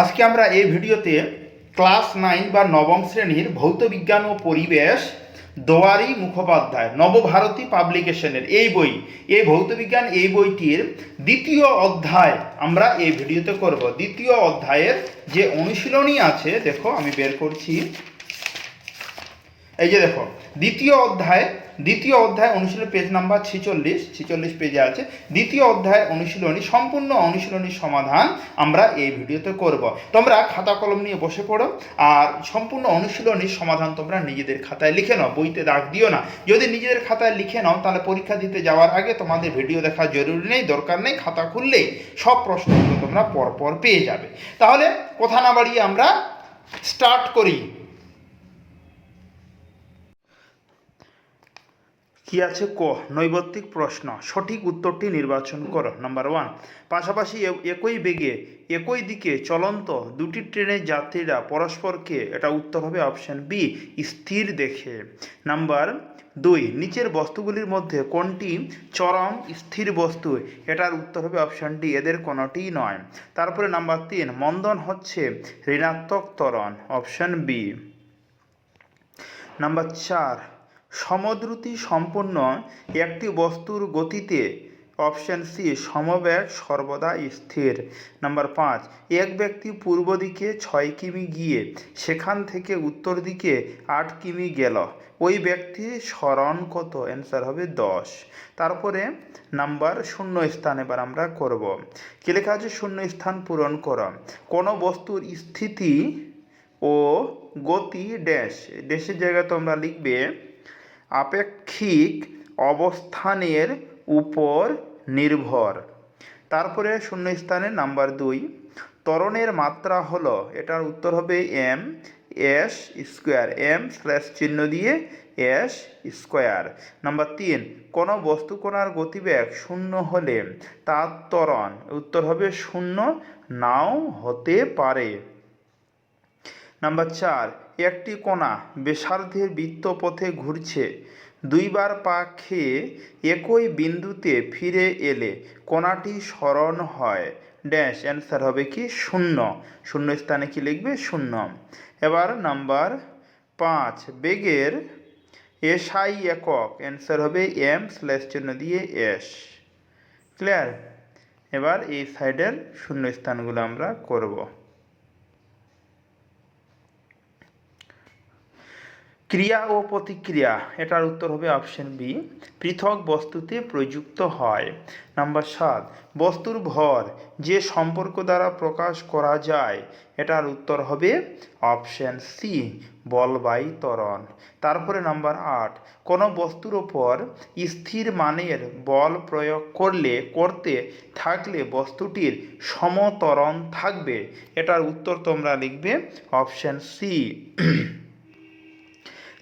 আজকে আমরা এই ভিডিওতে ক্লাস নাইন বা নবম শ্রেণির ভৌত বিজ্ঞান ও পরিবেশ দোয়ারি মুখোপাধ্যায়, নবভারতী পাবলিকেশনের এই বই, এই ভৌত বিজ্ঞান এই বইটির দ্বিতীয় অধ্যায় আমরা এই ভিডিওতে করব। দ্বিতীয় অধ্যায়ের যে অনুশীলনী আছে, দেখো আমি বের করছি। এই যে দেখো, দ্বিতীয় অধ্যায় দ্বিতীয় অধ্যায় অনুশীলনী পেজ নাম্বার ছিচল্লিশ ছিচল্লিশ পেজে আছে। দ্বিতীয় অধ্যায় অনুশীলনী, সম্পূর্ণ অনুশীলনীর সমাধান আমরা এই ভিডিওতে করব। তোমরা খাতা কলম নিয়ে বসে পড়ো আর সম্পূর্ণ অনুশীলনীর সমাধান তোমরা নিজেদের খাতায় লিখে নাও, বইতে দাগ দিও না। যদি নিজেদের খাতায় লিখে নাও, তাহলে পরীক্ষা দিতে যাওয়ার আগে তোমাদের ভিডিও দেখা জরুরি নেই, দরকার নেই, খাতা খুললেই সব প্রশ্নগুলো তোমরা পরপর পেয়ে যাবে। তাহলে কথা না বাড়িয়ে আমরা স্টার্ট করি। কি আছে? ক, নৈবত্তিক প্রশ্ন। সঠিক উত্তরটি নির্বাচন করো। নাম্বার ওয়ান পাশাপাশি একই বেগে, একই দিকে চলন্ত দুটি ট্রেনের যাত্রীরা পরস্পরকে, এটা উত্তর হবে অপশন বি স্থির দেখে। নাম্বার দুই, নিচের বস্তুগুলির মধ্যে কোনটি চরম স্থির বস্তু? এটার উত্তর হবে অপশন ডি এদের কোনোটিই নয়। তারপরে নাম্বার তিন, মন্দন হচ্ছে ঋণাত্মক ত্বরণ অপশন বি নাম্বার চার সমদ্রুতি সম্পন্ন একটি বস্তুর গতিতে অপশান সি সমবেগ সর্বদা স্থির। নাম্বার পাঁচ, এক ব্যক্তি পূর্ব দিকে ছয় কিমি গিয়ে সেখান থেকে উত্তর দিকে আট কিমি গেল। ওই ব্যক্তির স্মরণ কত? অ্যান্সার হবে দশ। তারপরে নাম্বার শূন্য স্থান এবার আমরা করব। কি লেখা আছে? শূন্য স্থান পূরণ করা। কোনো বস্তুর স্থিতি ও গতি ড্যাশ ড্যাশের জায়গায় তোমরা লিখবে আপেক্ষিক অবস্থানের উপর নির্ভর। তারপরে শূন্যস্থানে নাম্বার দুই, ত্বরণের মাত্রা হলো, এটার উত্তর হবে M S square M slash চিহ্ন দিয়ে এস স্কোয়ার নাম্বার তিন, কোনো বস্তু কোণার গতিবেগ শূন্য হলে তার ত্বরণ, উত্তর হবে শূন্য, নাও হতে পারে। নাম্বার চার একটি কণা ব্যাসার্ধের বৃত্তপথে ঘুরছে। দুইবার পা খেয়ে একই বিন্দুতে ফিরে এলে কণাটি স্মরণ হয়। ড্যাশ, অ্যান্সার হবে কি শূন্য। শূন্য স্থানে কি লিখবে? শূন্য। এবার নাম্বার পাঁচ, বেগের এসআই একক। অ্যান্সার হবে এম স্ল্যাশ চিহ্ন দিয়ে এস। ক্লিয়ার? এবার এই সাইডের শূন্য স্থানগুলো আমরা করব। ক্রিয়া ও প্রতিক্রিয়া, এটার উত্তর হবে অপশন বি পৃথক বস্তুতে প্রযুক্ত হয়। নাম্বার সাত, বস্তুর ভর, যে সম্পর্ক দ্বারা প্রকাশ করা যায়, এটার উত্তর হবে অপশন সি বল বাই ত্বরণ। তারপরে নাম্বার আট, কোনো বস্তুর ওপর স্থির মানের বল প্রয়োগ করলে, করতে, থাকলে বস্তুটির সমতরণ থাকবে। এটার উত্তর তোমরা লিখবে অপশন সি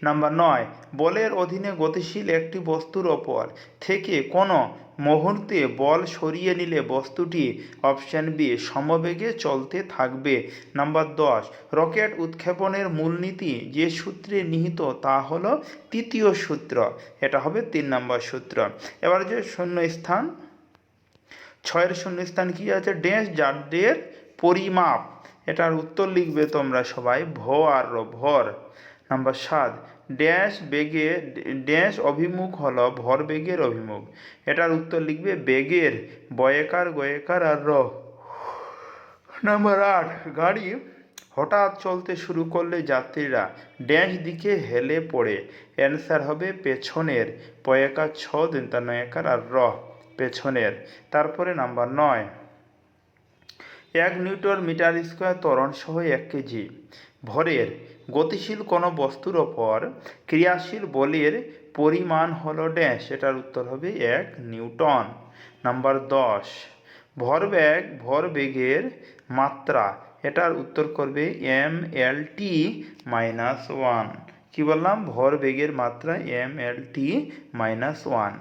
নাম্বার নয়, বলের অধীনে গতিশীল একটি বস্তুর ওপর থেকে কোনো মুহূর্তে বল সরিয়ে নিলে বস্তুটি অপশান বি সমবেগে চলতে থাকবে। নাম্বার দশ, রকেট উৎক্ষেপণের মূলনীতি যে সূত্রে নিহিত তা হলো তৃতীয় সূত্র, এটা হবে তিন নম্বর সূত্র। এবার যে শূন্য স্থান ছয়ের শূন্যস্থান কি আছে? ড্যাশ জাড্ডের পরিমাপ, এটার উত্তর লিখবে তোমরা সবাই ভ আর ভর। নাম্বার সাত, ড্যাশ বেগে, ড্যাশ অভিমুখ হল, ভর বেগের অভিমুখ। এটার উত্তর লিখবে বেগের, বয়েকার, গয়েকার আর র। নাম্বার আট, গাড়ি হঠাৎ চলতে শুরু করলে যাত্রীরা ড্যাশ দিকে হেলে পড়ে। অ্যান্সার হবে পেছনের পয়েকার ছ দিনতা নয়কার আর র, পেছনের। তারপরে নাম্বার নয়। এক নিউটন মিটার স্কোয়ার ত্বরণ সহ এক কেজি। ভরের গতিশীল কোনো বস্তুর ওপর ক্রিয়াশীল বলের পরিমাণ হলো ড্যাশ, এটার উত্তর হবে এক নিউটন। নাম্বার দশ, ভরবেগ ভরবেগের মাত্রা, এটার উত্তর করবে M L T minus one. কী বললাম? ভরবেগের মাত্রা M L T minus one.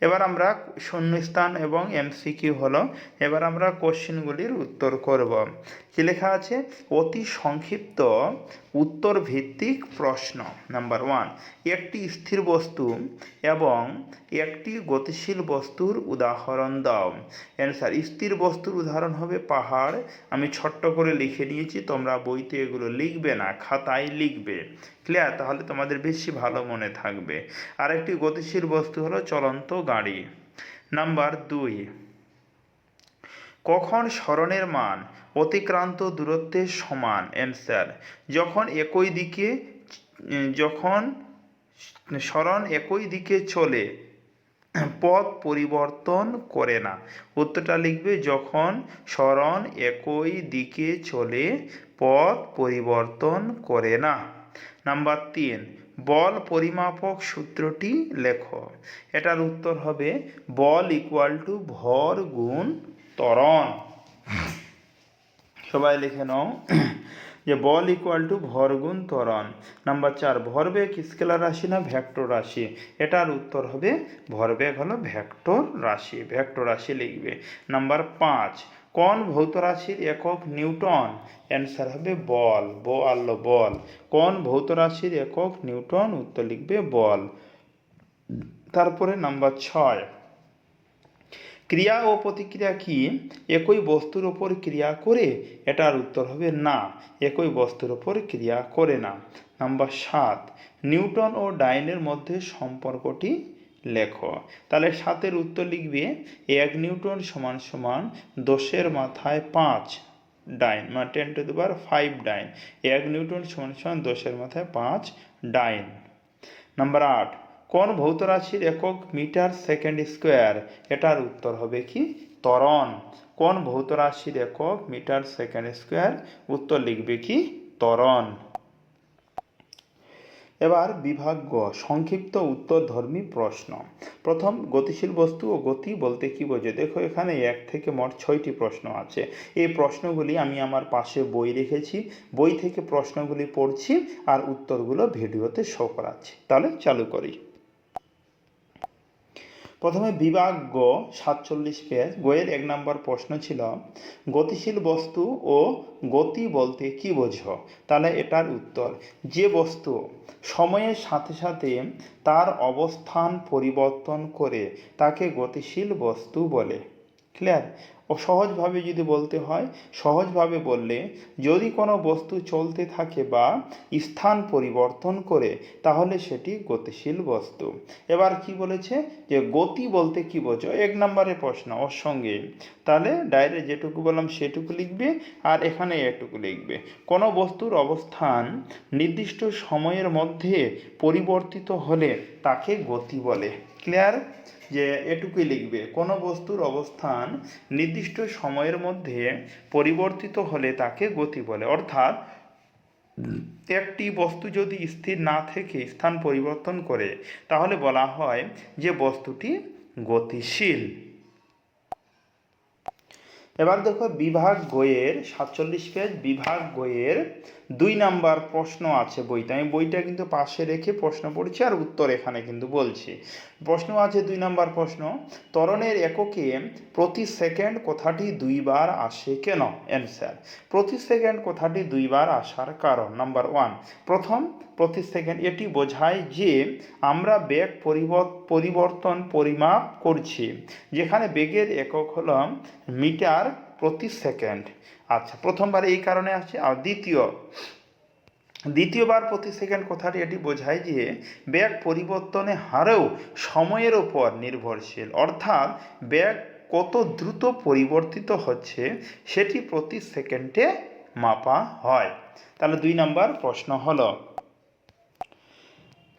এবার আমরা শূন্যস্থান এবং এমসিকিউ হলো, এবার আমরা কোশ্চেনগুলির উত্তর করব। কি লেখা আছে? অতি সংক্ষিপ্ত উত্তর ভিত্তিক প্রশ্ন নাম্বার ওয়ান, একটি স্থির বস্তু এবং একটি গতিশীল বস্তুর উদাহরণ দাও। অ্যান্সার স্থির বস্তুর উদাহরণ হবে পাহাড়। আমি ছোট্ট করে লিখে নিয়েছি, তোমরা বইতে এগুলো লিখবে না, খাতায় লিখবে। ক্লিয়ার তাহলে তোমাদের বেশি ভালো মনে থাকবে। আর একটি গতিশীল বস্তু হলো চলন্ত গাড়ি। নাম্বার দুই কখন স্মরণের মান অতিক্রান্ত দূরত্বের সমান? অ্যান্সার যখন একই দিকে, যখন স্মরণ একই দিকে চলে, পথ পরিবর্তন করে না। উত্তরটা লিখবে, যখন স্মরণ একই দিকে চলে, পথ পরিবর্তন করে না। নাম্বার তিন, বল পরিমাপক সূত্রটি লেখো। এটার উত্তর হবে, বল ইকুয়াল টু ভর গুণ ত্বরণ। সবাই লিখে নাও। যে বল ইকুয়াল টু ভর গুণ ত্বরণ। নাম্বার চার, ভরবেগ স্কেলার রাশি না ভ্যাক্টর রাশি? এটার উত্তর হবে ভরবেগ হলো ভ্যাক্টর রাশি ভ্যাক্টর রাশি লিখবে। নাম্বার পাঁচ, কোন ভৌত রাশির একক নিউটন? অ্যান্সার হবে বল বল বল। কোন ভৌত রাশির একক নিউটন? উত্তর লিখবে বল। তারপরে নাম্বার ছয় ক্রিয়া ও প্রতিক্রিয়া কি? একই বস্তুর ওপর ক্রিয়া করে এটার উত্তর হবে না। একই বস্তুর ওপর ক্রিয়া করে না। নাম্বার সাত, নিউটন ও ডাইনের মধ্যে সম্পর্কটি লেখো। তাহলে সাতের উত্তর লিখবে, এক নিউটন সমান সমান দশের মাথায় পাঁচ ডাইন মানে টেন টু দেবার ফাইভ ডাইন। এক নিউটন সমান সমান দশের মাথায় পাঁচ ডাইন। নাম্বার আট কোন ভৌত রাশির একক মিটার সেকেন্ড স্কোয়ার? এটার উত্তর হবে কি? ত্বরণ। কোন ভৌত রাশির একক মিটার সেকেন্ড স্কোয়ার? উত্তর লিখবে কি? ত্বরণ। এবার বিভাগ গ সংক্ষিপ্ত উত্তরধর্মী প্রশ্ন। প্রথম, গতিশীল বস্তু ও গতি বলতে কি বোঝে? দেখো, এখানে এক থেকে মোট ছয়টি প্রশ্ন আছে। এই প্রশ্নগুলি আমি আমার পাশে বই রেখেছি, বই থেকে প্রশ্নগুলি পড়ছি আর উত্তরগুলো ভিডিওতে শো করাচ্ছি। তাহলে চালু করি। প্রথমে বিভাগ গ, সাতচল্লিশ পেজ। গোয়ের এক নম্বর প্রশ্ন ছিল, গতিশীল বস্তু ও গতি বলতে কি বোঝো? তাহলে এটার উত্তর, যে বস্তু সময়ের সাথে সাথে তার অবস্থান পরিবর্তন করে তাকে গতিশীল বস্তু বলে। ক্লিয়ার ও সহজভাবে যদি বলতে হয়, সহজভাবে বললে, যদি কোনো বস্তু চলতে থাকে বা স্থান পরিবর্তন করে, তাহলে সেটি গতিশীল বস্তু। এবার কি বলেছে? যে গতি বলতে কি বোঝো? এক নম্বরে প্রশ্ন, ওর সঙ্গে। তাহলে ডাইরেক্ট যেটুকু বললাম, সেটুকু লিখবে, আর এখানে এটুকু লিখবে। কোনো বস্তুর অবস্থান নির্দিষ্ট সময়ের মধ্যে পরিবর্তিত হলে তাকে গতি বলে। ক্লিয়ার যে এটুকুই লিখবে, কোনো বস্তুর অবস্থান নির্দিষ্ট সময়ের মধ্যে পরিবর্তিত হলে তাকে গতি বলে। অর্থাৎ একটি বস্তু যদি স্থির না থেকে স্থান পরিবর্তন করে, তাহলে বলা হয় যে বস্তুটি গতিশীল। এবার দেখো বিভাগ গয়ের সাতচল্লিশ পেজ, বিভাগ গয়ের দুই নাম্বার প্রশ্ন আছে বইতে। আমি বইটা কিন্তু পাশে রেখে প্রশ্ন পড়ছি আর উত্তর এখানে কিন্তু বলছি। প্রশ্ন আছে দুই নাম্বার প্রশ্ন, তরণের এককে প্রতি সেকেন্ড কথাটি দুইবার আসে কেন? অ্যান্সার প্রতি সেকেন্ড কথাটি দুইবার আসার কারণ। নাম্বার ওয়ান, প্রথম প্রতি সেকেন্ড এটি বোঝায় যে আমরা বেগ পরিবর্তন পরিমাপ করছি, যেখানে বেগের একক হল মিটার প্রতি সেকেন্ড। আচ্ছা প্রথমবার এই কারণে আসছে, আর দ্বিতীয়। দ্বিতীয়বার প্রতি সেকেন্ড কথাটি এটি বোঝায় যে, ব্যাগ পরিবর্তনে হারেও সময়ের ওপর নির্ভরশীল। অর্থাৎ, ব্যাগ কত দ্রুত পরিবর্তিত হচ্ছে, সেটি প্রতি সেকেন্ডে মাপা হয়। তাহলে দুই নাম্বার প্রশ্ন হলো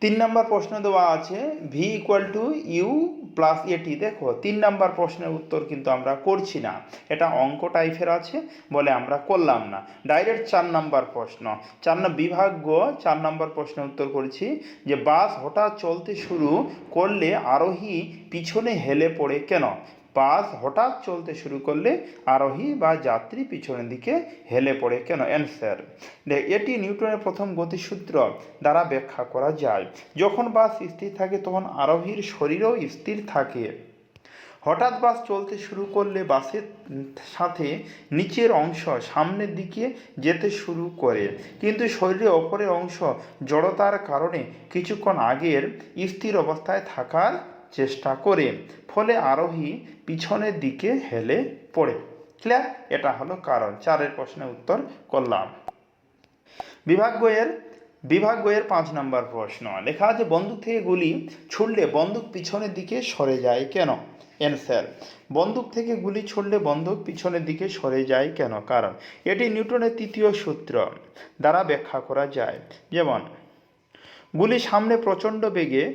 তিন নাম্বার প্রশ্ন দেওয়া আছে V equal to U plus at দেখো, তিন নাম্বার প্রশ্নের উত্তর কিন্তু আমরা করছি না। এটা অঙ্ক টাইপের আছে, বলে আমরা করলাম না। ডাইরেক্ট চার নাম্বার প্রশ্ন। চার বিভাগ চার নাম্বার প্রশ্নের উত্তর করেছি যে বাস হঠাৎ চলতে শুরু করলে আরোহী পিছনে হেলে পড়ে কেন? বাস হঠাৎ চলতে শুরু করলে আরোহী বা যাত্রী পিছনের দিকে হেলে পড়ে। কেন? অ্যান্সার এটি নিউটনের প্রথম গতিসূত্র দ্বারা ব্যাখ্যা করা যায়। যখন বাস স্থির থাকে, তখন আরোহীর শরীরও স্থির থাকে। হঠাৎ বাস চলতে শুরু করলে বাসের সাথে নিচের অংশ সামনের দিকে যেতে শুরু করে। কিন্তু শরীরের ওপরের অংশ জড়তার কারণে কিছুক্ষণ আগের স্থির অবস্থায় থাকার চেষ্টা করে। ফলে আরোহী পিছনের দিকে হেলে পড়ে। ক্লিয়ার এটা হলো কারণ। চারের প্রশ্নের উত্তর করলাম। বিভাগ বইয়ের বিভাগ বইয়ের পাঁচ নম্বর প্রশ্ন। লেখা আছে, বন্দুক থেকে গুলি ছুড়লে বন্দুক পিছনের দিকে সরে যায় কেন? অ্যান্সার বন্দুক থেকে গুলি ছুড়লে বন্দুক পিছনের দিকে সরে যায় কেন? কারণ, এটি নিউটনের তৃতীয় সূত্র দ্বারা ব্যাখ্যা করা যায়। যেমন, গুলি সামনে প্রচণ্ড বেগে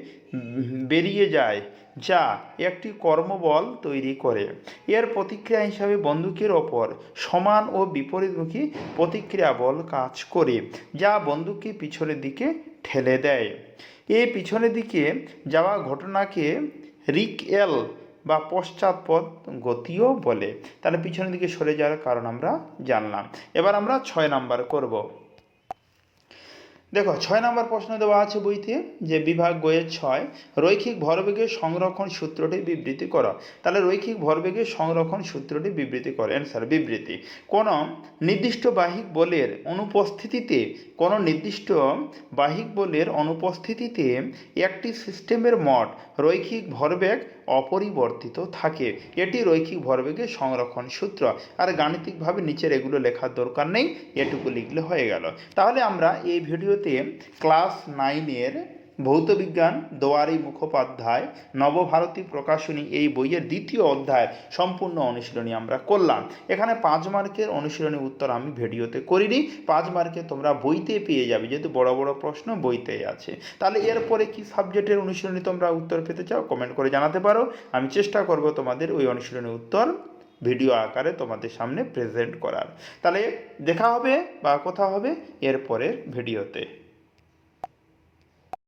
বেরিয়ে যায় যা একটি কর্মবল তৈরি করে। এর প্রতিক্রিয়া হিসাবে বন্দুকের ওপর সমান ও বিপরীতমুখী প্রতিক্রিয়া বল কাজ করে, যা বন্দুককে পিছনের দিকে ঠেলে দেয়। এই পিছনের দিকে যাওয়া ঘটনাকে রিক এল বা পশ্চাৎপদ গতিও বলে। তাহলে পিছনের দিকে সরে যাওয়ার কারণ আমরা জানলাম। এবার আমরা ছয় নাম্বার করব। দেখো, ছয় নম্বর প্রশ্ন দেওয়া আছে বইতে যে বিভাগ বইয়ের ছয়, রৈখিক ভরবেগের সংরক্ষণ সূত্রটি বিবৃতি করো। তাহলে রৈখিক ভরবেগের সংরক্ষণ সূত্রটি বিবৃতি করো। অ্যান্সার বিবৃতি। কোনো নির্দিষ্ট বাহিক বলের অনুপস্থিতিতে, কোনো নির্দিষ্ট বাহিক বলের অনুপস্থিতিতে একটি সিস্টেমের মট রৈখিক ভরবেগ অপরিবর্তিত থাকে। এটি রৈখিক ভরবেগের সংরক্ষণ সূত্র। আর গাণিতিকভাবে নিচের এগুলো লেখার দরকার নেই, এটুকু লিখলে হয়ে গেল। তাহলে আমরা এই ভিডিওতে ক্লাস নাইনের ভৌতবিজ্ঞান দোয়ারি মুখোপাধ্যায়, নবভারতী প্রকাশনী এই বইয়ের দ্বিতীয় অধ্যায় সম্পূর্ণ অনুশীলনী আমরা করলাম। এখানে পাঁচ মার্কের অনুশীলনী উত্তর আমি ভিডিওতে করিনি। পাঁচ মার্কে তোমরা বইতে পেয়ে যাবে, যেহেতু বড় বড় প্রশ্ন বইতেই আছে। তাহলে এরপরে কি সাবজেক্টের অনুশীলনী তোমরা উত্তর পেতে চাও কমেন্ট করে জানাতে পারো। আমি চেষ্টা করব তোমাদের ওই অনুশীলনী উত্তর ভিডিও আকারে তোমাদের সামনে প্রেজেন্ট করার। তাহলে দেখা হবে বা কথা হবে এরপরের ভিডিওতে।